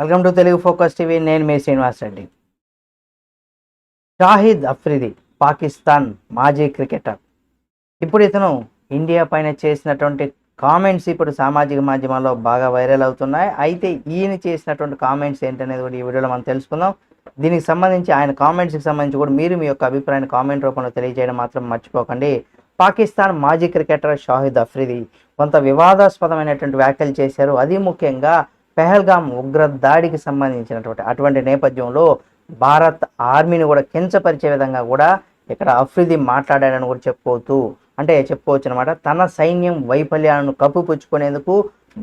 Welcome to Telugu focus TV. నేను మీ శ్రీనివాస్ రెడ్డి. షాహిద్ అఫ్రిది పాకిస్తాన్ మాజీ క్రికెటర్. ఇప్పుడు ఇతను ఇండియా పైన చేసినటువంటి కామెంట్స్ ఇప్పుడు సామాజిక మాధ్యమాల్లో బాగా వైరల్ అవుతున్నాయి. అయితే ఈయన చేసినటువంటి కామెంట్స్ ఏంటనేది కూడా ఈ వీడియోలో మనం తెలుసుకుందాం. దీనికి సంబంధించి ఆయన కామెంట్స్కి సంబంధించి కూడా మీరు మీ యొక్క అభిప్రాయాన్ని కామెంట్ రూపంలో తెలియజేయడం మాత్రం మర్చిపోకండి. పాకిస్తాన్ మాజీ క్రికెటర్ షాహిద్ అఫ్రిది కొంత వివాదాస్పదమైనటువంటి వ్యాఖ్యలు చేశారు. అది ముఖ్యంగా పెహల్గాం ఉగ్ర దాడికి సంబంధించినటువంటి అటువంటి నేపథ్యంలో భారత్ ఆర్మీని కూడా కించపరిచే విధంగా కూడా ఇక్కడ అఫ్రిది మాట్లాడాడని కూడా చెప్పుకోవచ్చు. అంటే చెప్పుకోవచ్చు అనమాట తన సైన్యం వైఫల్యాలను కప్పుపుచ్చుకునేందుకు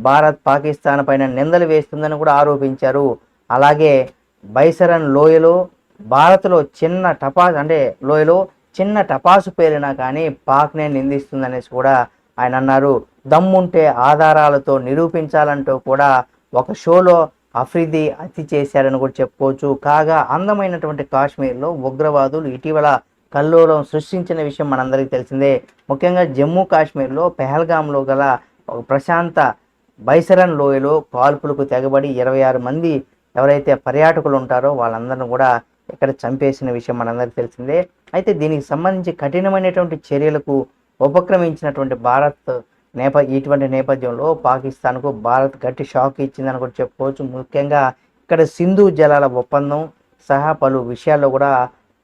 భారత్ పాకిస్తాన్ పైన నిందలు వేస్తుందని కూడా ఆరోపించారు. అలాగే బైసరన్ లోయలో భారత్లో చిన్న టపాస్ అంటే లోయలో చిన్న టపాసు పేలినా కానీ పాక్నే నిందిస్తుందనేసి కూడా ఆయన అన్నారు. దమ్ముంటే ఆధారాలతో నిరూపించాలంటూ కూడా ఒక షోలో అఫ్రిది అతి చేశారని కూడా చెప్పుకోవచ్చు. కాగా అందమైనటువంటి కాశ్మీర్లో ఉగ్రవాదులు ఇటీవల కల్లోలం సృష్టించిన విషయం మనందరికీ తెలిసిందే. ముఖ్యంగా జమ్మూ కాశ్మీర్లో పెహల్గాంలో గల ఒక ప్రశాంత బైసరన్ లోయలో కాల్పులకు తెగబడి ఇరవై ఆరు మంది ఎవరైతే పర్యాటకులు ఉంటారో వాళ్ళందరిని కూడా ఇక్కడ చంపేసిన విషయం మనందరికీ తెలిసిందే. అయితే దీనికి సంబంధించి కఠినమైనటువంటి చర్యలకు ఉపక్రమించినటువంటి భారత్ నేప ఇటువంటి నేపథ్యంలో పాకిస్తాన్కు భారత్ గట్టి షాక్ ఇచ్చిందని కూడా చెప్పుకోవచ్చు. ముఖ్యంగా ఇక్కడ సింధు జలాల ఒప్పందం సహా పలు విషయాల్లో కూడా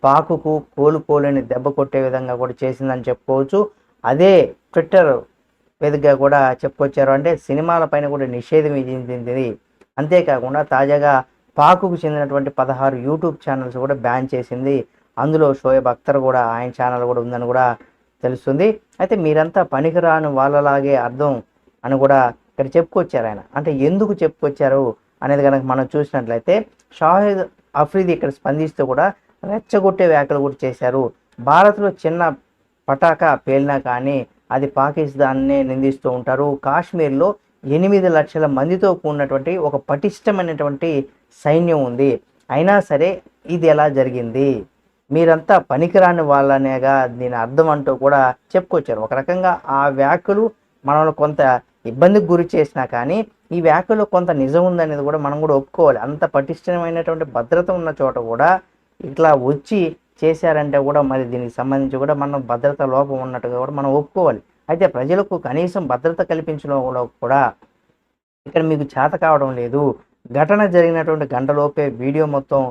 పాకుకు కోలుకోలేని దెబ్బ కొట్టే విధంగా కూడా చేసిందని చెప్పుకోవచ్చు. అదే ట్విట్టర్ వేదికగా కూడా చెప్పుకొచ్చారు అంటే సినిమాల పైన కూడా నిషేధం విధించింది. అంతేకాకుండా తాజాగా పాకుకు చెందినటువంటి పదహారు యూట్యూబ్ ఛానల్స్ కూడా బ్యాన్ చేసింది. అందులో షోయబ్ అఖ్తర్ కూడా ఆయన ఛానల్ కూడా ఉందని కూడా తెలుస్తుంది. అయితే మీరంతా పనికిరాని వాళ్ళలాగే అర్థం అని కూడా ఇక్కడ చెప్పుకొచ్చారు ఆయన. అంటే ఎందుకు చెప్పుకొచ్చారు అనేది కనుక మనం చూసినట్లయితే షాహిద్ అఫ్రీది ఇక్కడ స్పందిస్తూ కూడా రెచ్చగొట్టే వ్యాఖ్యలు కూడా చేశారు. భారత్లో చిన్న పటాకా పేలినా కానీ అది పాకిస్తాన్నే నిందిస్తూ ఉంటారు. కాశ్మీర్లో ఎనిమిది లక్షల మందితో కూడినటువంటి ఒక పటిష్టమైనటువంటి సైన్యం ఉంది. అయినా సరే ఇది ఎలా జరిగింది? మీరంతా పనికిరాని వాళ్ళనేగా దీని అర్థం అంటూ కూడా చెప్పుకొచ్చారు. ఒక రకంగా ఆ వ్యాఖ్యలు మనల్ని కొంత ఇబ్బందికి గురి చేసినా కానీ ఈ వ్యాఖ్యలో కొంత నిజం ఉందనేది కూడా మనం కూడా ఒప్పుకోవాలి. అంత పటిష్టమైనటువంటి భద్రత ఉన్న చోట కూడా ఇట్లా వచ్చి చేశారంటే కూడా మరి దీనికి సంబంధించి కూడా మనం భద్రత లోపం ఉన్నట్టుగా కూడా మనం ఒప్పుకోవాలి. అయితే ప్రజలకు కనీసం భద్రత కల్పించడంలో కూడా ఇక్కడ మీకు చేత కావడం లేదు. ఘటన జరిగినటువంటి గంటలోపే వీడియో మొత్తం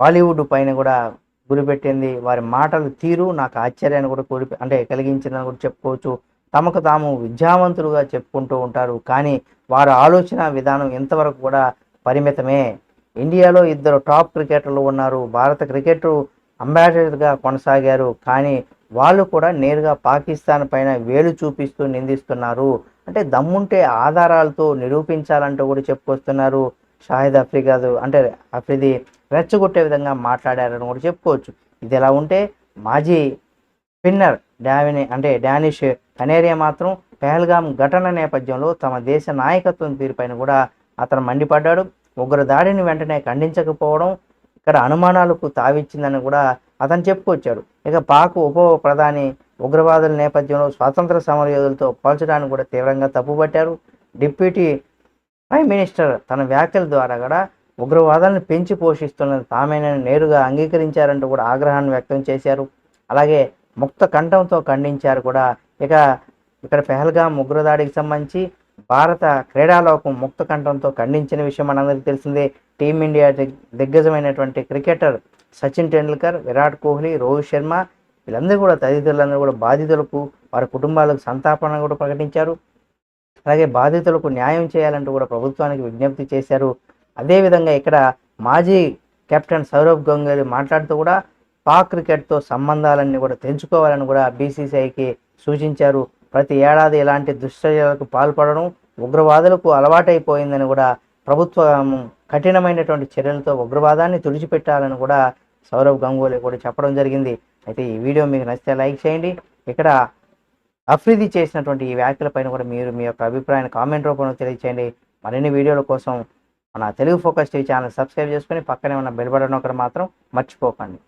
బాలీవుడ్ పైన కూడా గురిపెట్టింది. వారి మాటలు తీరు నాకు ఆశ్చర్యాన్ని కూడా కూడి అంటే కలిగించిందని కూడా చెప్పుకోవచ్చు. తమకు తాము విద్యావంతులుగా చెప్పుకుంటూ ఉంటారు. కానీ వారి ఆలోచన విధానం ఎంతవరకు కూడా పరిమితమే. ఇండియాలో ఇద్దరు టాప్ క్రికెటర్లు ఉన్నారు. భారత క్రికెట్ అంబాసిడర్గా కొనసాగారు. కానీ వాళ్ళు కూడా నేరుగా పాకిస్తాన్ పైన వేలు చూపిస్తూ నిందిస్తున్నారు. అంటే దమ్ముంటే ఆధారాలతో నిరూపించాలంటూ కూడా చెప్పుకొస్తున్నారు. షాహిద్ అఫ్రికాదు అంటే అఫ్రిది రెచ్చగొట్టే విధంగా మాట్లాడారని కూడా చెప్పుకోవచ్చు. ఇది ఎలా ఉంటే మాజీ స్పిన్నర్ డావిని అంటే డానిష్ కనేరియా మాత్రం పెహల్గాం ఘటన నేపథ్యంలో తమ దేశ నాయకత్వం తీరుపైన కూడా అతను మండిపడ్డాడు. ఉగ్ర దాడిని వెంటనే ఖండించకపోవడం ఇక్కడ అనుమానాలకు తావిచ్చిందని కూడా అతను చెప్పుకొచ్చాడు. ఇక పాక్ ఉప ప్రధాని ఉగ్రవాదుల నేపథ్యంలో స్వాతంత్ర సమరయోధులతో పోల్చడానికి కూడా తీవ్రంగా తప్పుపట్టారు. డిప్యూటీ ప్రైమ్ మినిస్టర్ తన వ్యాఖ్యల ద్వారా కూడా ఉగ్రవాదాలను పెంచి పోషిస్తున్న తామేనని నేరుగా అంగీకరించారంటూ కూడా ఆగ్రహాన్ని వ్యక్తం చేశారు. అలాగే ముక్త కంఠంతో ఖండించారు కూడా. ఇక ఇక్కడ పెహల్గాం ఉగ్రదాడికి సంబంధించి భారత క్రీడాలోకం ముక్త కంఠంతో ఖండించిన విషయం మనందరికీ తెలిసిందే. టీమిండియా దిగ్గజమైనటువంటి క్రికెటర్ సచిన్ టెండూల్కర్ విరాట్ కోహ్లీ రోహిత్ శర్మ వీళ్ళందరూ కూడా తదితరులందరూ కూడా బాధితులకు వారి కుటుంబాలకు సంతాపన కూడా ప్రకటించారు. అలాగే బాధితులకు న్యాయం చేయాలంటూ కూడా ప్రభుత్వానికి విజ్ఞప్తి చేశారు. అదేవిధంగా ఇక్కడ మాజీ కెప్టెన్ సౌరవ్ గంగూలీ మాట్లాడుతూ కూడా పాక్ క్రికెట్తో సంబంధాలన్నీ కూడా తెంచుకోవాలని కూడా బీసీసీఐకి సూచించారు. ప్రతి ఏడాది ఇలాంటి దుశ్చర్యలకు పాల్పడడం ఉగ్రవాదులకు అలవాటైపోయిందని కూడా ప్రభుత్వం కఠినమైనటువంటి చర్యలతో ఉగ్రవాదాన్ని తుడిచిపెట్టాలని కూడా సౌరవ్ గంగూలీ కూడా చెప్పడం జరిగింది. అయితే ఈ వీడియో మీకు నచ్చితే లైక్ చేయండి. ఇక్కడ అఫ్రిది చేసినటువంటి ఈ వ్యాఖ్యలపైన కూడా మీరు మీ యొక్క అభిప్రాయాన్ని కామెంట్ రూపంలో తెలియచేయండి. మరిన్ని వీడియోల కోసం మన Telugu focus TV channel subscribe చేసుకొని పక్కనే ఉన్న బెల్ బటన్ ఒకటి మాత్రం మర్చిపోకండి.